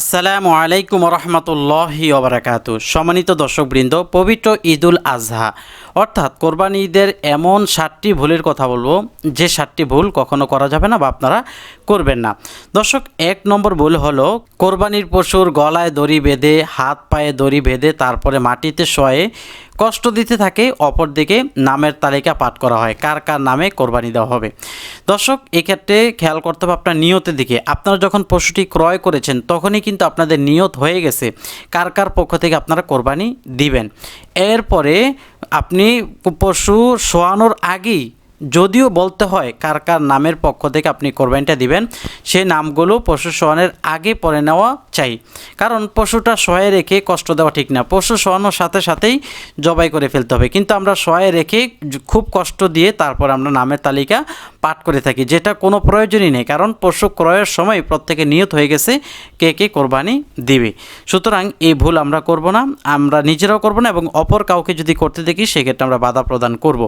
আসসালামু আলাইকুম রহমতুল্লাহি ওবরাকাত সম্মানিত দর্শকবৃন্দ পবিত্র ঈদুল আজহা। অর্থাৎ কোরবানি ঈদের এমন সাতটি ভুলের কথা বলব, যে সাতটি ভুল কখনো করা যাবে না বা আপনারা করবেন না। দর্শক, এক নম্বর ভুল হলো কোরবানির পশুর গলায় দড়ি বেঁধে, হাত পায়ে দড়ি বেঁধে, তারপরে মাটিতে শোয়ে কষ্ট দিতে থাকে, অপরদিকে নামের তালিকা পাঠ করা হয়। কার কার নামে কোরবানি দেওয়া হবে? দর্শক, এক্ষেত্রে খেয়াল করতে হবে আপনার নিয়তের দিকে। আপনারা যখন পশুটি ক্রয় করেছেন, তখনই কিন্তু আপনাদের নিয়ত হয়ে গেছে কার কার পক্ষ থেকে আপনারা কোরবানি দিবেন। এরপরে আপনি পশু শোয়ানোর আগেই যদিও বলতে হয় কার কার নামের পক্ষ থেকে আপনি কোরবানিটা দিবেন, সেই নামগুলো পশু শোয়ানোর আগে পরে নেওয়া চাই। কারণ পশুটা সহায় রেখে কষ্ট দেওয়া ঠিক না। পশু শোয়ানোর সাথে সাথেই জবাই করে ফেলতে হবে। কিন্তু আমরা সহায় রেখে খুব কষ্ট দিয়ে তারপর আমরা নামের তালিকা পাঠ করে থাকি, যেটা কোনো প্রয়োজনই নেই। কারণ পশু ক্রয়ের সময় প্রত্যেকে নিয়ত হয়ে গেছে কে কে কোরবানি দিবে। সুতরাং এই ভুল আমরা করব না, আমরা নিজেরাও করব না এবং অপর কাউকে যদি করতে দেখি, সেক্ষেত্রে আমরা বাধা প্রদান করব।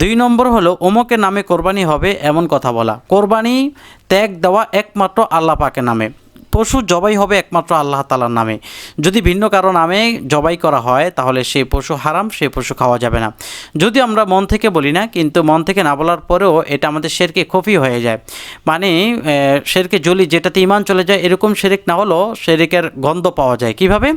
দুই নম্বর হলো, অমুকের নামে কোরবানি হবে এমন কথা বলা। কোরবানি, ত্যাগ দেওয়া একমাত্র আল্লাহ পাকের নামে। পশু জবাই হবে একমাত্র আল্লাহ তালার নামে। যদি ভিন্ন কারও নামে জবাই করা হয়, তাহলে সেই পশু হারাম সেই পশু খাওয়া যাবে না। যদি আমরা মন থেকে বলি না, কিন্তু মন থেকে না বলার পরেও এটা আমাদের শেরকে খফি হয়ে যায়। মানে শেরকে জলি যেটাতে ইমান চলে যায়, এরকম শেরেক না হলেও শেরেকের গন্ধ পাওয়া যায়। কীভাবে?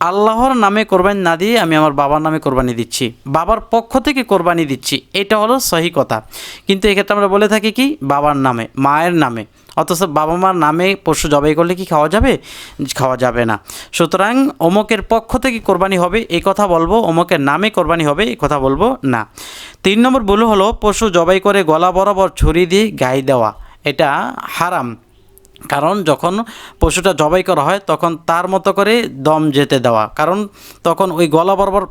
আল্লাহর নামে কোরবানি না দিয়ে আমি আমার বাবার নামে কোরবানি দিচ্ছি। বাবার পক্ষ থেকে কোরবানি দিচ্ছি। এটা হলো সহি কথা। কিন্তু এক্ষেত্রে আমরা বলে থাকি কি? বাবার নামে, মায়ের নামে। অথচ বাবা মার নামে পশু জবাই করলে কি খাওয়া যাবে? খাওয়া যাবে না। সুতরাং অমুকের পক্ষ থেকে কোরবানি হবে এই কথা বলব। অমুকের নামে কোরবানি হবে এই কথা বলব না। তিন নম্বর ভুল হলো পশু জবাই করে গলা বরাবর ছুরি দিয়ে গায়ে দেওয়া। এটা হারাম। কারণ যখন পশুটা জবাই করা হয়, তখন তার মতো করে দম যেতে দেওয়া। কারণ তখন ওই গলা বরাবর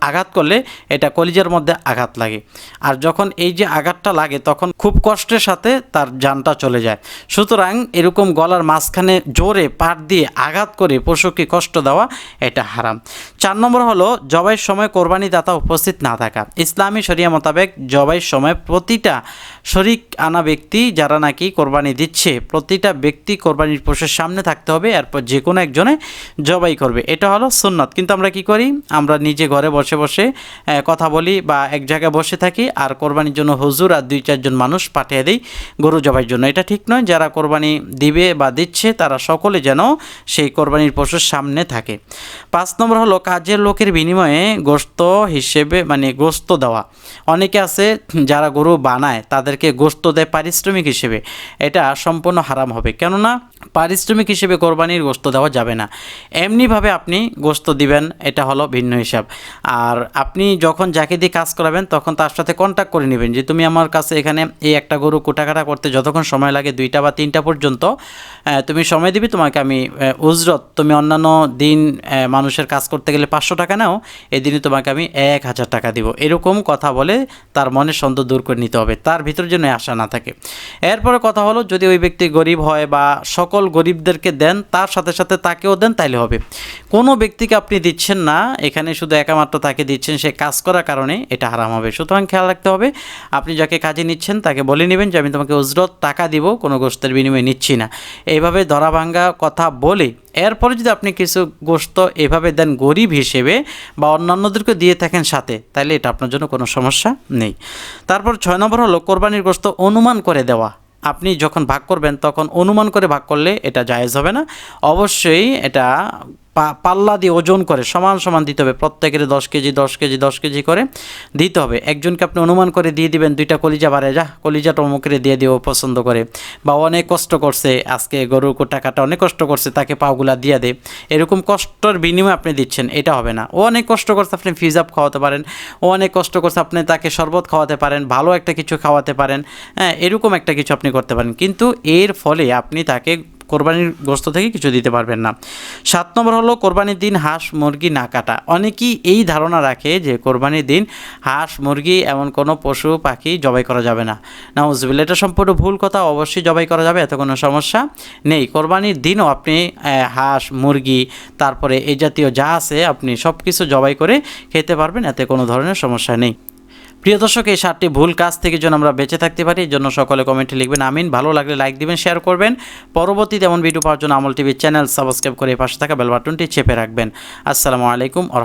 আঘাত করলে এটা কলিজার মধ্যে আঘাত লাগে। আর যখন এই যে আঘাতটা লাগে, তখন খুব কষ্টের সাথে তার জানটা চলে যায়। সুতরাং এরকম গলার মাঝখানে জোরে পাট দিয়ে আঘাত করে পশুকে কষ্ট দেওয়া এটা হারাম। চার নম্বর হলো, জবাইয়ের সময় কোরবানি দাতা উপস্থিত না থাকা। ইসলামী শরিয়া মোতাবেক জবাইয়ের সময় প্রতিটা শরিক আনা ব্যক্তি যারা নাকি কোরবানি দিচ্ছে প্রতিটা ব্যক্তি কোরবানির পশুর সামনে থাকতে হবে, এরপর যে কোনো একজনে জবাই করবে। এটা হলো সুন্নত। কিন্তু আমরা কি করি? আমরা নিজে ঘরে বসে বসে কথা বলি বা এক জায়গায় বসে থাকি আর কোরবানির জন্য হুজুর আর দুই চারজন মানুষ পাঠিয়ে দিই গরু জবাইয়ের জন্য। এটা ঠিক নয়, যারা কোরবানি দিবে বা দিচ্ছে তারা সকলে যেন সেই কোরবানির পশুর সামনে থাকে। পাঁচ নম্বর হলো কাজের লোকের বিনিময়ে গোস্ত হিসেবে মানে গোস্ত দেওয়া। অনেকে আছে যারা গরু বানায়, তাদেরকে গোস্ত দেয় পারিশ্রমিক হিসেবে। এটা সম্পূর্ণ হারাম হবে। কেননা পারিশ্রমিক হিসেবে কোরবানির গোস্ত দেওয়া যাবে না। এমনিভাবে আপনি গোস্ত দিবেন, এটা হলো ভিন্ন হিসাব। আর আপনি যখন যাকে দিয়ে কাজ করাবেন, তখন তার সাথে কন্ট্যাক্ট করে নেবেন যে, তুমি আমার কাছে এখানে এই একটা গরু কোটাকাটা করতে যতক্ষণ সময় লাগে দুইটা বা তিনটা পর্যন্ত তুমি সময় দিবি, তোমাকে আমি উজরত, তুমি অন্যান্য দিন মানুষের কাজ করতে গেলে পাঁচশো টাকা নাও, এই দিনে তোমাকে আমি এক হাজার টাকা দিব। এরকম কথা বলে তার মনের সন্দেহ দূর করে নিতে হবে, তার ভিতর যেন আশা না থাকে। এরপরে কথা হলো, যদি ওই ব্যক্তি গরিব হয় বা সকল গরিবদেরকে দেন, তার সাথে সাথে তাকেও দেন, তাইলে হবে। কোনো ব্যক্তিকে আপনি দিচ্ছেন না, এখানে শুধু একামাত্র তাকে দিচ্ছেন, সে কাজ করার কারণে এটা হারাম হবে। সুতরাং খেয়াল রাখতে হবে, আপনি যাকে কাজে নিচ্ছেন তাকে বলে নেবেন যে, আমি তোমাকে উজরত, টাকা দিব, কোনো গোস্তের বিনিময়ে নিচ্ছি না। এইভাবে ধরা ভাঙ্গা কথা বলে, এরপরে যদি আপনি কিছু গোস্ত এভাবে দেন গরিব হিসেবে বা অন্যান্যদেরকে দিয়ে থাকেন সাথে তাহলে এটা আপনার জন্য কোনো সমস্যা নেই। তারপর ছয় নম্বর হলো, কোরবানির গোস্ত অনুমান করে দেওয়া। আপনি যখন ভাগ করবেন, তখন অনুমান করে ভাগ করলে এটা জায়েজ হবে না। অবশ্যই এটা পাল্লা দিয়ে ওজন করে, সমান সমান দিতে হবে। প্রত্যেকের দশ কেজি দশ কেজি দশ কেজি করে দিতে হবে। একজনকে আপনি অনুমান করে দিয়ে দিবেন, দুইটা কলিজা বাড়ে, যা, কলিজাটা অমুকের দিয়ে দিও পছন্দ করে। বা অনেক কষ্ট করছে, আজকে গরুর টাকাটা অনেক কষ্ট করছে, তাকে পাওগুলা দিয়ে দে। এরকম কষ্টর বিনিময়ে আপনি দিচ্ছেন, এটা হবে না। ও অনেক কষ্ট করছে, আপনি ফিজ আপ খাওয়াতে পারেন। ও অনেক কষ্ট করছে, আপনি তাকে শরবত খাওয়াতে পারেন, ভালো একটা কিছু খাওয়াতে পারেন। হ্যাঁ এরকম একটা কিছু আপনি করতে পারেন। কিন্তু এর ফলে আপনি তাকে কোরবানির গোস্ত থেকে কিছু দিতে পারবেন না। সাত নম্বর হলো কোরবানির দিন হাঁস, মুরগি না কাটা। অনেকেই এই ধারণা রাখে যে কোরবানির দিন হাঁস, মুরগি এমন কোনো পশু, পাখি জবাই করা যাবে না। না উজবিল এটা সম্পূর্ণ ভুল কথা, অবশ্যই জবাই করা যাবে, এত কোনো সমস্যা নেই। কোরবানির দিনও আপনি হাঁস, মুরগি, তারপরে এই জাতীয় যা আছে, আপনি সব কিছু জবাই করে খেতে পারবেন, এতে কোনো ধরনের সমস্যা নেই। প্রিয় দর্শক, এই সাতটি ভুল কাজ থেকে যেন আমরা বেঁচে থাকতে পারি জন্য সকলে কমেন্টে লিখবেন আমিন। ভালো লাগলে লাইক দিবেন, শেয়ার করবেন। পরবর্তী তেমন ভিডিও পাওয়ার জন্য আমল টিভির চ্যানেল সাবস্ক্রাইব করে পাশে থাকা বেল বাটনটি চেপে রাখবেন। আসসালামু আলাইকুম আ